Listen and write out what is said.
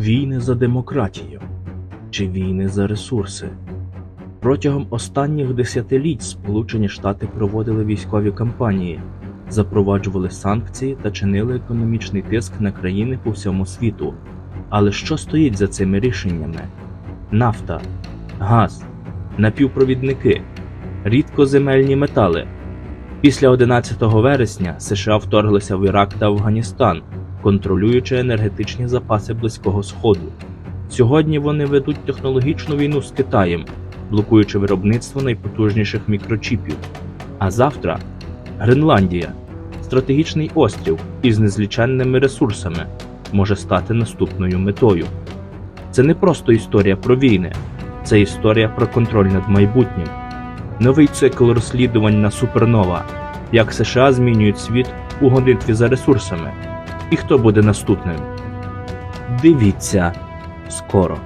Війни за демократію чи війни за ресурси. Протягом останніх десятиліть Сполучені Штати проводили військові кампанії, запроваджували санкції та чинили економічний тиск на країни по всьому світу. Але що стоїть за цими рішеннями? Нафта, газ, напівпровідники, рідкоземельні метали. Після 11 вересня США вторглися в Ірак та Афганістан, контролюючи енергетичні запаси Близького Сходу. Сьогодні вони ведуть технологічну війну з Китаєм, блокуючи виробництво найпотужніших мікрочіпів. А завтра Гренландія, стратегічний острів із незліченними ресурсами, може стати наступною метою. Це не просто історія про війни, це історія про контроль над майбутнім. Новий цикл розслідувань на Супернова, як США змінюють світ у гонитві за ресурсами. І хто буде наступним? Дивіться скоро.